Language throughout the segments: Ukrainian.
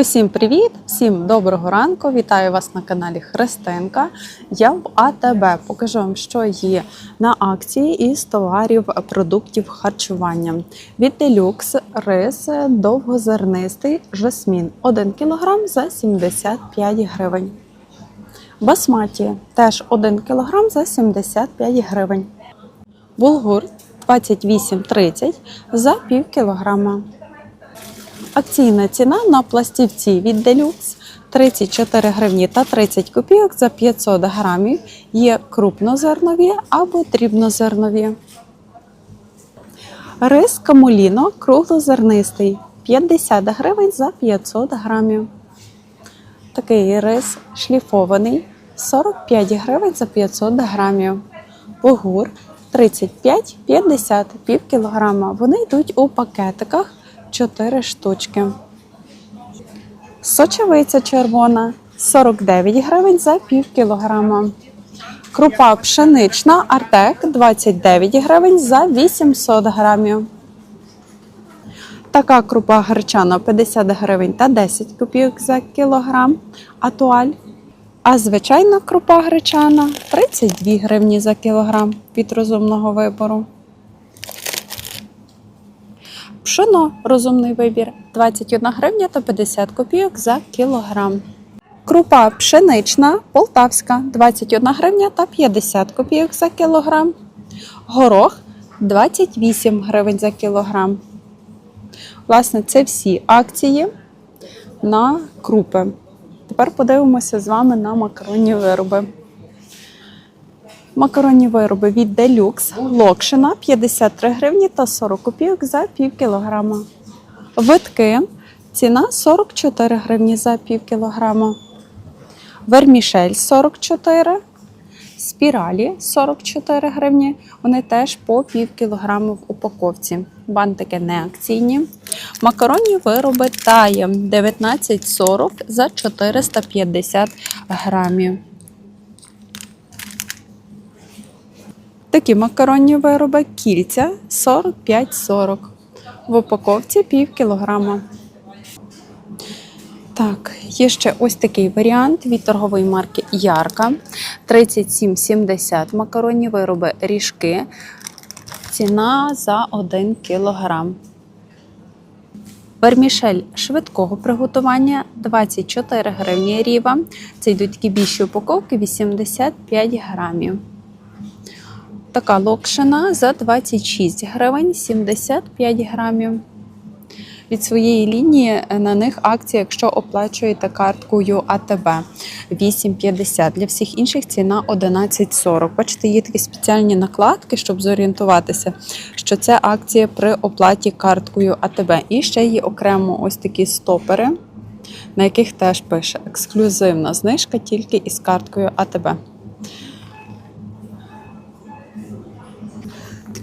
Усім привіт! Всім доброго ранку! Вітаю вас на каналі Христинка. Я в АТБ покажу вам, що є на акції із товарів продуктів харчування. Від Deluxe рис довгозернистий жасмін 1 кг за 75 гривень. Басматі теж 1 кг за 75 гривень. Булгур 28,30 за пів кілограма. Акційна ціна на пластівці від Deluxe 34 гривні та 30 копійок за 500 грамів. Є крупнозернові або дрібнозернові. Рис камуліно круглозернистий 50 гривень за 500 грамів. Такий рис шліфований 45 гривень за 500 грамів. Огур 35-50 пів кілограма. Вони йдуть у пакетиках 4 штучки. Сочевиця червона 49 гривень за пів кілограма. Крупа пшенична Артек 29 гривень за 800 грамів. Така крупа гречана 50 гривень та 10 копійок за кілограм. Атуаль. А звичайна крупа гречана 32 гривні за кілограм від розумного вибору. Пшено розумний вибір 21 гривня та 50 копійок за кілограм. Крупа пшенична полтавська 21 гривня та 50 копійок за кілограм. Горох 28 гривень за кілограм. Власне, це всі акції на крупи. Тепер подивимося з вами на макаронні вироби. Макаронні вироби від Deluxe Локшина 53 гривні та 40 копійок за пів кілограма. Витки ціна 44 гривні за пів кілограма. Вермішель 44. Спіралі 44 гривні. Вони теж по пів кілограму в упаковці. Бантики не акційні. Макаронні вироби таєм 19,40 за 450 грамів. Такі макаронні вироби кільця 45-40. В упаковці пів кілограма. Так, є ще ось такий варіант від торгової марки Ярка. 37,70 макаронні вироби ріжки. Ціна за 1 кілограм. Вермішель швидкого приготування 24 гривні ріва. Це йдуть такі більші упаковки 85 грамів. Така локшина за 26 гривень 75 грамів. Від своєї лінії на них акція, якщо оплачуєте карткою АТБ 8,50. Для всіх інших ціна 11,40. Бачите, є такі спеціальні накладки, щоб зорієнтуватися, що це акція при оплаті карткою АТБ. І ще є окремо ось такі стопери, на яких теж пише ексклюзивна знижка тільки із карткою АТБ.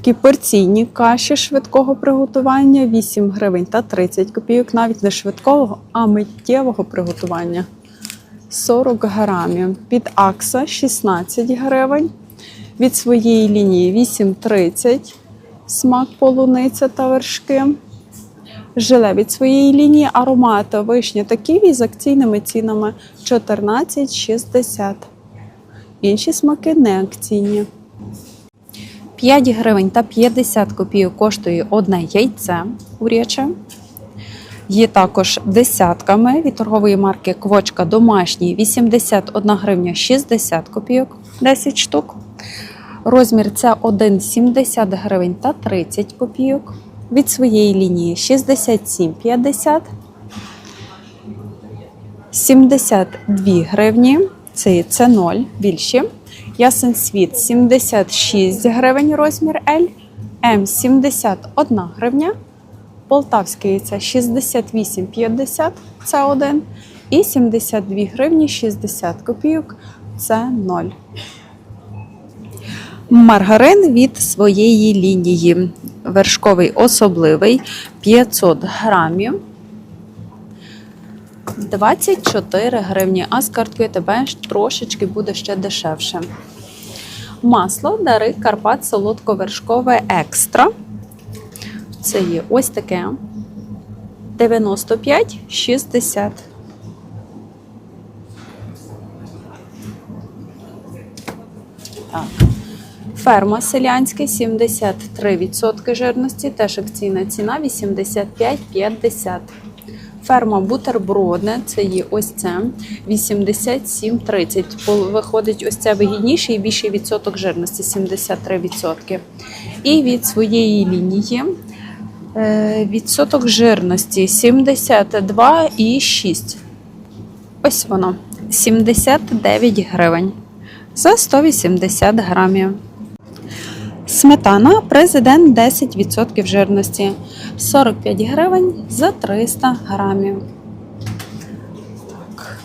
Такі порційні каші швидкого приготування 8 гривень та 30 копійок, навіть не швидкого, а миттєвого приготування 40 грамів. Від Акса 16 гривень. Від своєї лінії 8,30 смак полуниця та вершки. Желе від своєї лінії аромата вишня та ківі з акційними цінами 14,60. Інші смаки не акційні. 5 гривень та 50 копійок коштує одне яйце куряче. Є також десятками від торгової марки Квочка домашній 81 гривня 60 копійок 10 штук. Розмір це 1,70 гривень та 30 копійок. Від своєї лінії 67,50. 72 гривні. Це, це 0 більші. Ясен світ 76 гривень розмір L, М 71 гривня, Полтавське яйце 68,50 це 1 і 72 гривні 60 копійок це 0. Маргарин від своєї лінії. Вершковий особливий 500 грамів. 24 гривні, а з карткою ТБ трошечки буде ще дешевше. Масло дари Карпат солодковершкове екстра. Це є ось таке. 95 60. Так. Ферма селянська 73% жирності, теж акційна ціна 85,50. Ферма бутербродне, це є ось це 87,30. Виходить ось це вигідніший і більший відсоток жирності 73%. І від своєї лінії е, відсоток жирності 72,6. Ось воно 79 гривень за 180 грамів. Сметана президент 10% жирності 45 гривень за 300 грамів. Так.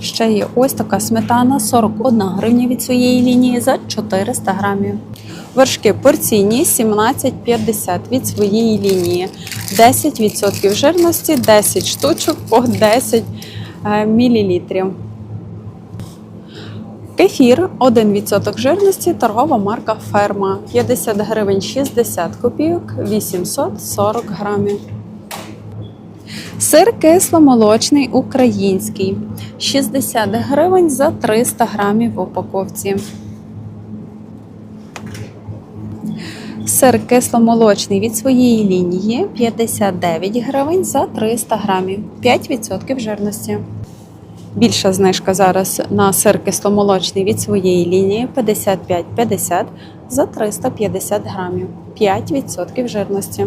Ще є ось така сметана 41 гривня від своєї лінії за 400 грамів. Вершки порційні 17,50 від своєї лінії. 10% жирності, 10 штучок по 10 е, мілілітрів. Кефір 1% жирності, торгова марка Ферма 50 гривень 60 копійок, 840 грамів. Сир кисломолочний український 60 гривень за 300 грамів в упаковці. Сир кисломолочний від своєї лінії 59 гривень за 300 грамів, 5% жирності. Більша знижка зараз на сир кисломолочний від своєї лінії 55,50 за 350 грамів, 5% жирності.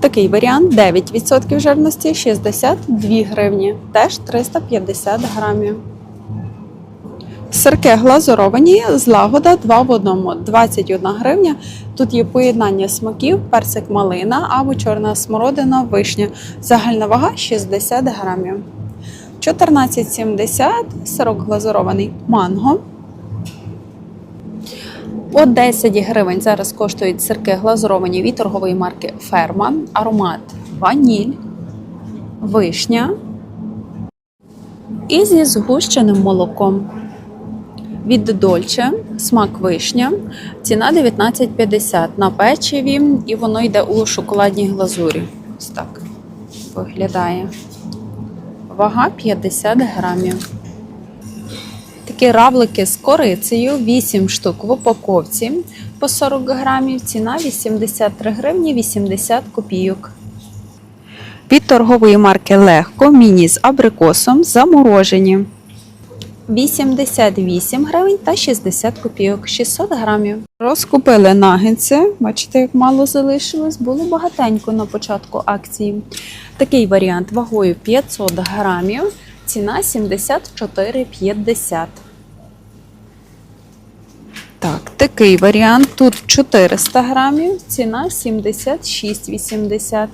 Такий варіант 9% жирності 62 гривні, теж 350 грамів. Сирки глазуровані з лагода 2 в 1, 21 гривня. Тут є поєднання смаків, персик малина або чорна смородина, вишня. Загальна вага 60 грамів. 14,70 сирок глазурований манго. По 10 гривень зараз коштують сирки глазуровані від торгової марки Ферма. Аромат ваніль, вишня і зі згущеним молоком. Від Дольче смак вишня. Ціна 19,50 на печиві, і воно йде у шоколадній глазурі. Ось так виглядає. Вага 50 грамів. Такі равлики з корицею, 8 штук в упаковці по 40 грамів. Ціна 83 гривні 80 копійок. Від торгової марки Легко міні з абрикосом заморожені. 88 гривень та 60 копійок, 600 грамів. Розкупили нагетси. Бачите, як мало залишилось. Було багатенько на початку акції. Такий варіант вагою 500 грамів. Ціна 74,50. Так, такий варіант. Тут 400 грамів, ціна 76,80.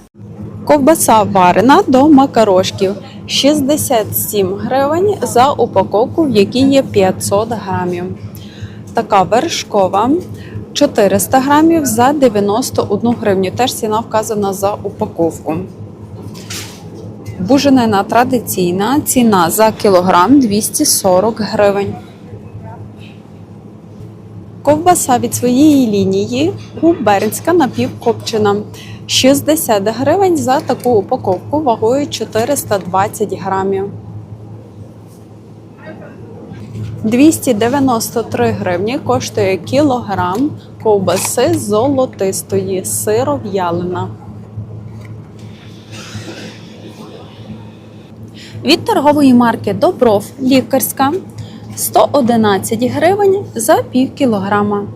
Ковбаса варена до макарошків 67 гривень за упаковку, в якій є 500 грамів. Така вершкова 400 грамів за 91 гривню. Теж ціна вказана за упаковку. Буженина традиційна ціна за кілограм 240 гривень. Ковбаса від своєї лінії губернська напівкопчена. 60 гривень за таку упаковку вагою 420 грамів. 293 гривні коштує кілограм ковбаси золотистої сиров'ялина. Від торгової марки Добров лікарська 111 гривень за пів кілограма.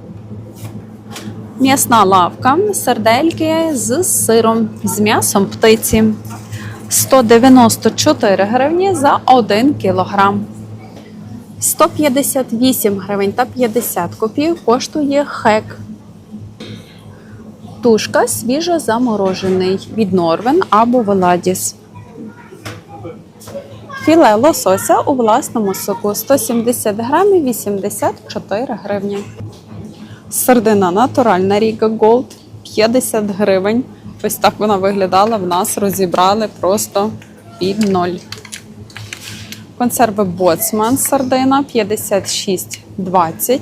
М'ясна лавка, сердельки з сиром, з м'ясом птиці. 194 гривні за 1 кілограм. 158 гривень та 50 копійок коштує хек. Тушка свіжо заморожений від Норвен або Веладіс. Філе лосося у власному соку 170 грамів 84 гривні. Сердина натуральна Ріга Голд 50 гривень. Ось так вона виглядала. В нас розібрали просто під ноль. Консерви Боцман сардина 56,20.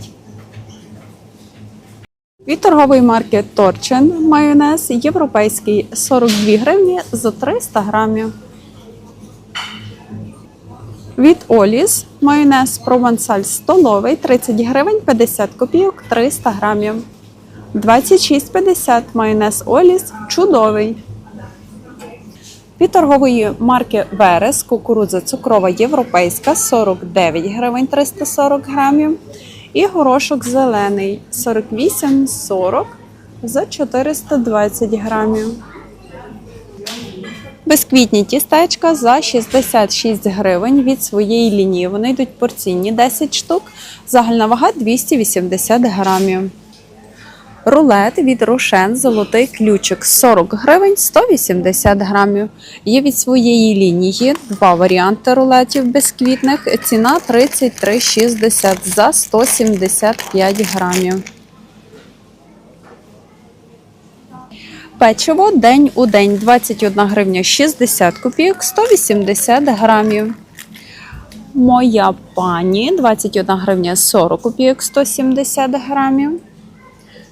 Від торгової марки Торчин майонез європейський 42 гривні за 300 грамів. Від Оліс майонез провансаль столовий 30 гривень 50 копійок 300 грамів. 26,50 майонез Оліс чудовий. Від торгової марки Верес кукурудза цукрова європейська 49 гривень 340 грамів. І горошок зелений 48,40 за 420 грамів. Безквітні тістечка за 66 гривень від своєї лінії. Вони йдуть порційні 10 штук, загальна вага 280 грамів. Рулет від Рошен Золотий ключик 40 гривень 180 грамів. Є від своєї лінії два варіанти рулетів безквітних. Ціна 33,60 за 175 грамів. Печиво день у день 21 гривня 60 копійок 180 грамів. Моя пані 21 гривня 40 копійок 170 грамів.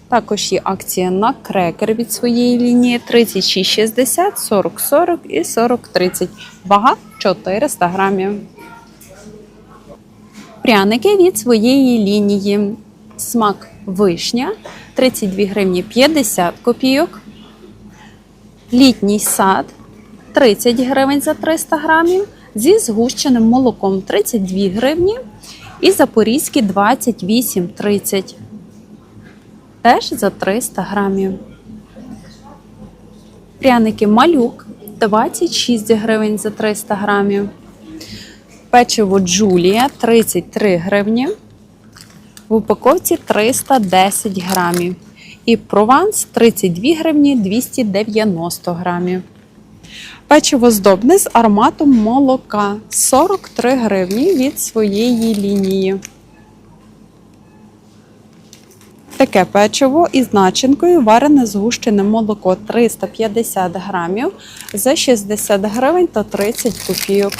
Також є акція на крекер від своєї лінії 36,60, 40,40 і 40,30. Вага 400 грамів. Пряники від своєї лінії. Смак вишня 32 гривні 50 копійок. Літній сад 30 гривень за 300 грамів. Зі згущеним молоком 32 гривні. І запорізький 28,30 теж за 300 грамів. Пряники малюк 26 гривень за 300 грамів. Печиво Джулія 33 гривні. В упаковці 310 грамів. І прованс 32 гривні 290 грамів. Печиво здобне з ароматом молока 43 гривні від своєї лінії. Таке печиво із начинкою варене згущене молоко 350 грамів за 60 гривень та 30 копійок.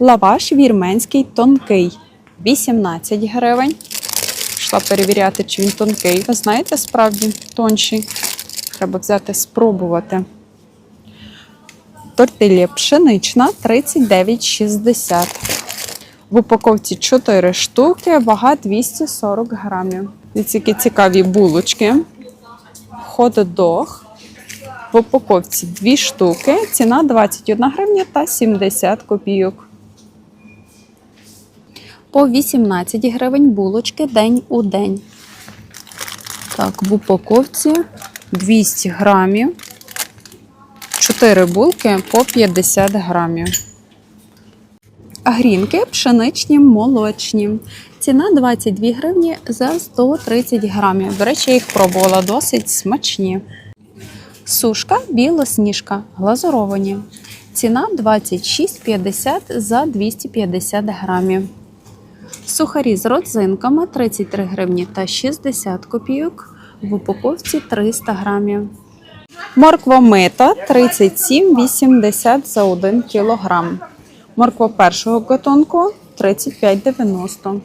Лаваш вірменський тонкий 18 гривень. Пішла перевіряти, чи він тонкий. Ви знаєте, справді тонший. Треба взяти спробувати. Тортилля пшенична 39,60. В упаковці 4 штуки, вага 240 грамів. Ці які цікаві булочки. Хододог. В упаковці 2 штуки. Ціна 21 гривня та 70 копійок. По 18 гривень булочки день у день. Так, в упаковці 200 грамів. 4 булки по 50 грамів. Грінки пшеничні молочні. Ціна 22 гривні за 130 грамів. До речі, я їх пробувала досить смачні. Сушка білосніжка глазуровані. Ціна 26,50 за 250 грамів. Сухарі з родзинками 33 гривні та 60 копійок. В упаковці 300 грамів. Морква мита 37,80 за 1 кілограм. Морква першого гатунку 35,90.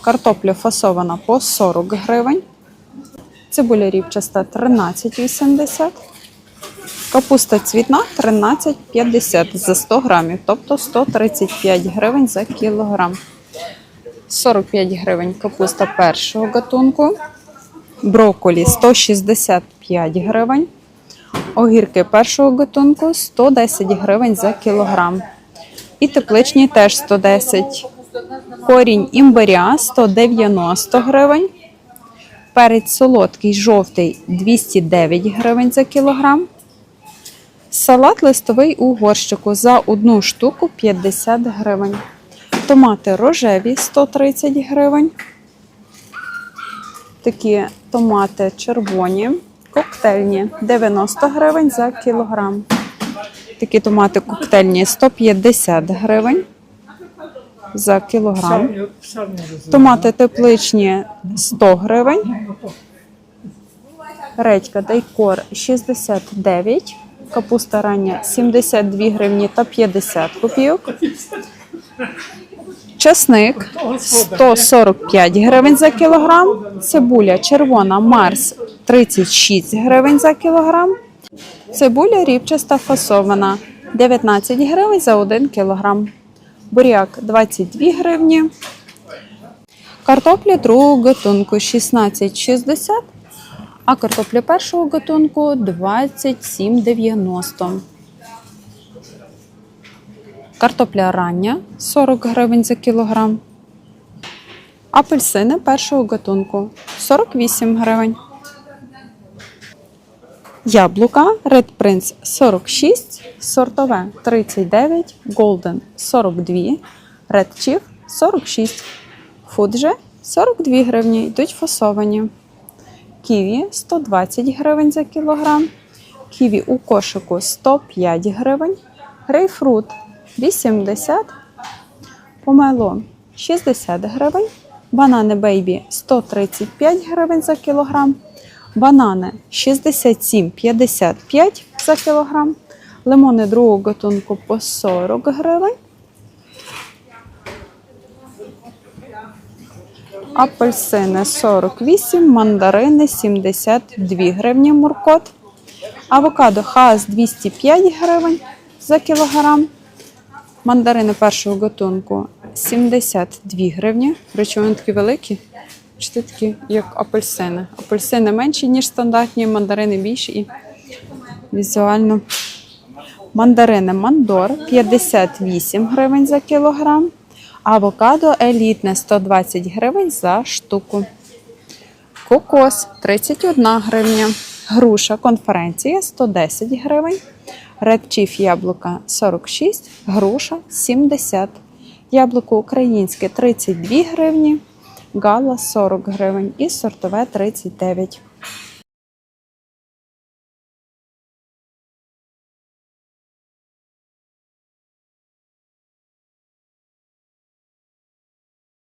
Картопля фасована по 40 гривень. Цибуля рівчаста 13,80. Капуста цвітна 13,50 за 100 грамів, тобто 135 гривень за кілограм. 45 гривень капуста першого гатунку. Брокколі 165 гривень. Огірки першого гатунку 110 гривень за кілограм. І тепличні теж 110. Корінь імбиря 190 гривень. Перець солодкий жовтий 209 гривень за кілограм. Салат листовий у горщику за одну штуку 50 гривень. Томати рожеві 130 гривень. Такі томати червоні, коктейльні 90 гривень за кілограм. Такі томати коктейльні 150 гривень за кілограм. Томати тепличні 100 гривень. Редька дайкор 69. Капуста рання 72 гривні та 50 копійок. Часник 145 гривень за кілограм. Цибуля червона Марс 36 гривень за кілограм. Цибуля рівчаста фасована 19 гривень за 1 кілограм. Буряк 22 гривні. Картопля другого гатунку 16,60, а картопля першого гатунку 27,90. Картопля рання 40 гривень за кілограм. Апельсини першого гатунку 48 гривень. Яблука Red Prince 46, сортове 39, Golden 42, Red Chief 46, Фуджи 42 гривні, йдуть фасовані. Ківі 120 гривень за кілограм. Ківі у кошику 105 гривень. Грейпфрут 80, помело 60 гривень. Банани бейбі 135 гривень за кілограм. Банани 67,55 за кілограм. Лимони другого гатунку по 40 гривень. Апельсини 48, мандарини 72 гривні муркот. Авокадо хас 205 гривень за кілограм. Мандарини першого гатунку 72 гривні. Причому вони такі великі. Чи такі, як апельсини. Апельсини менші, ніж стандартні, мандарини більші і візуально. Мандарини Мандор 58 гривень за кілограм. Авокадо елітне 120 гривень за штуку. Кокос 31 гривня. Груша конференція 110 гривень. Редчіф яблука 46, груша 70. Яблуко українське 32 гривні. Гала 40 гривень і сортове 39.